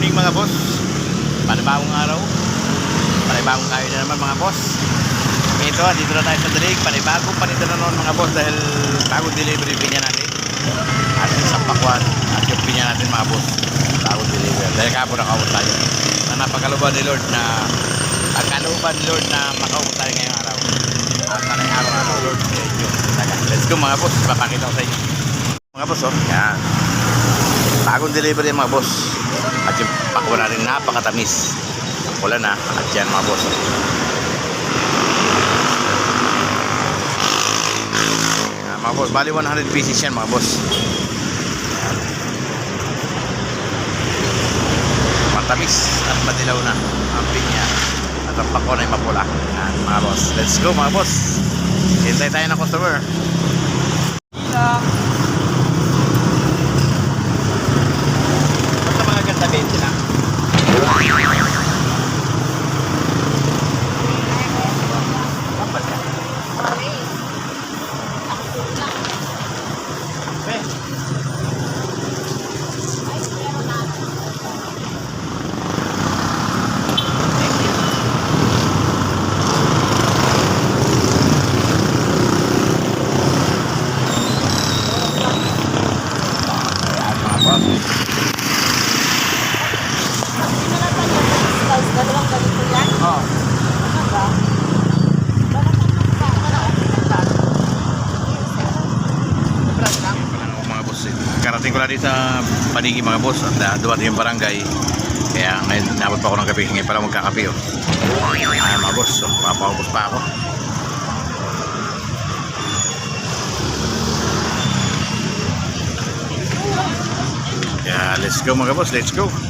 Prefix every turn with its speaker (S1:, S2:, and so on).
S1: morning mga boss. Panibagong araw. Panibagong kayo na naman mga boss. Ito, dito na tayo sa dalig. Panibagong panito na noon mga boss dahil bagong delivery pinya natin. At yung sampakwan at yung pinya natin mga boss. Bagong delivery. Dahil kapo nakaupo tayo. Na napakaluban ni Lord na pagkaluban ni Lord na makaupo tayo ngayong araw. At sanay araw-araw Lord. Let's go mga boss. Papakita ko sa inyo. Mga boss, oh. Yan. Bagong delivery mga boss. At yung pakwa na rin napakatamis. Wala na. At yan mga boss. Yan, mga boss. Bali 100 pieces yan mga boss. Yan. Matamis at madilaw na ang pinya. At ang pakwa na yung mapula. Yan mga boss. Let's go mga boss. Hintay tayo ng customer. Basta mga ganda 20 na. Dapat yan. Eh, Ayan mga boss.
S2: Dalawang ganito yan?
S1: Oh.
S2: Ano ba?
S1: Ano mga boss dito sa panigi mga boss at uh, dumating yung barangay. Kaya ngayon nabot pa ako ng kape. Ngayon pala magkakape oh. Ayan mga boss. So, papaubos pa ako. Kaya let's go mga boss. Let's go.